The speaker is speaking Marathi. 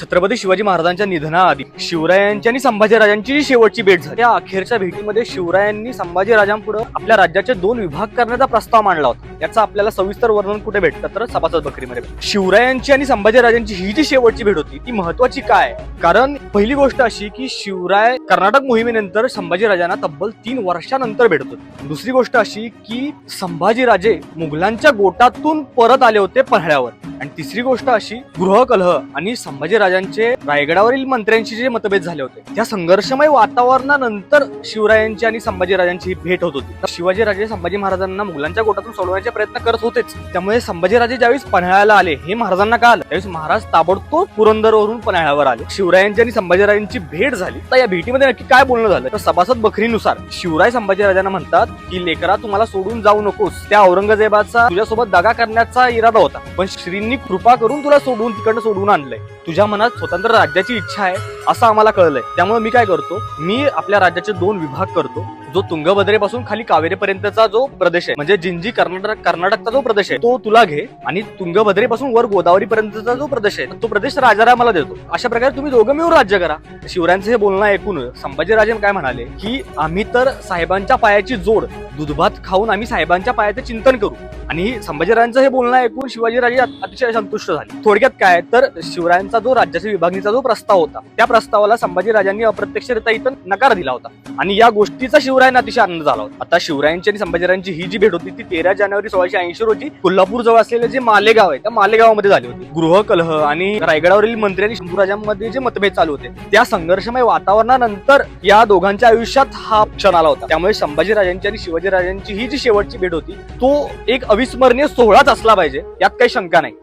छत्रपती शिवाजी महाराजांच्या निधनाआधी शिवरायांची आणि संभाजीराजांची जी शेवटची भेट झाली. त्या अखेरच्या भेटीमध्ये शिवरायांनी संभाजीराजांपुढे आपल्या राज्याचे दोन विभाग करण्याचा प्रस्ताव मांडला होता. याचा आपल्याला सविस्तर वर्णन कुठे भेटतं तर सभासद बकरीमध्ये शिवरायांची आणि संभाजीराजांची ही जी शेवटची भेट होती ती महत्वाची काय? कारण पहिली गोष्ट अशी की शिवराय कर्नाटक मोहिमेनंतर संभाजीराजांना तब्बल तीन वर्षानंतर भेटत होते. दुसरी गोष्ट अशी की संभाजीराजे मुघलांच्या गोटातून परत आले होते पन्हाळ्यावर आणि तिसरी गोष्ट अशी गृहकलह आणि राजांचे रायगडावरील मंत्र्यांशी जे मतभेद झाले होते त्या संघर्षमय वातावरणानंतर शिवरायांची आणि संभाजीराजांची भेट होत होती. तर शिवाजीराजे संभाजी महाराजांना मुघलांच्या गोटातून सोडवण्याचा प्रयत्न करत होतेच. त्यामुळे संभाजीराजे ज्यावेळेस पन्हाळ्याला आले हे महाराजांना का आलं त्यावेळेस महाराज ताबडतोब पुरंदरवरून पन्हाळ्यावर आले. शिवरायांची आणि संभाजीराजांची भेट झाली. तर या भेटीमध्ये नक्की काय बोलणं झालं? तर सभासद बखरीनुसार शिवराय संभाजीराजांना म्हणतात की लेकरा तुम्हाला सोडून जाऊ नकोस. त्या औरंगजेबाचा तुझ्यासोबत दगा करण्याचा इरादा होता. पण श्रींनी कृपा करून तुला सोडून तिकडनं सोडून आणलंय. तुझ्या मनात स्वतंत्र राज्याची इच्छा आहे असं आम्हाला कळलंय. त्यामुळे मी काय करतो मी आपल्या राज्याचे दोन विभाग करतो. जो तुंगभद्रेपासून खाली कावेरीपर्यंतचा जो प्रदेश आहे म्हणजे जिंजी कर्नाटक कर्नाटकचा जो प्रदेश आहे तो तुला घे आणि तुंगभद्रेपासून वर गोदावरी पर्यंतचा जो प्रदेश आहे तो प्रदेश राजारामाला देतो. अशा प्रकारे तुम्ही दोघं मिळून राज्य करा. शिवरायांचं हे बोलणं ऐकून संभाजीराजे काय म्हणाले की आम्ही तर साहेबांच्या पायाची जोड दुधभात खाऊन आम्ही साहेबांच्या पायाचं चिंतन करू. आणि संभाजीराजांचं हे बोलणं ऐकून शिवाजीराजे अतिशय संतुष्ट झाले. थोडक्यात काय तर शिवरायांचा जो राज्याच्या विभागणीचा जो प्रस्ताव होता त्या प्रस्तावाला संभाजीराजांनी अप्रत्यक्षरित्या इथं नकार दिला होता. आणि या गोष्टीचा शिव शिवरायांना अतिशय आनंद झाला होता. आता शिवरायांची आणि संभाजीरायांची ही जी भेट होती ती तेरा जानेवारी सोळाशे ऐंशी रोजी कोल्हापूर जवळ असलेले जे मालेगाव आहे त्या मालेगावमध्ये झाली होती. गृहकलह आणि रायगडावरील मंत्री आणि शंभूराजांमध्ये जे मतभेद चालू होते त्या संघर्षमय वातावरणानंतर या दोघांच्या आयुष्यात हा क्षण आला होता. त्यामुळे संभाजीराजांची आणि शिवाजीराजांची ही जी शेवटची भेट होती तो एक अविस्मरणीय सोहळाच असला पाहिजे यात काही शंका नाही.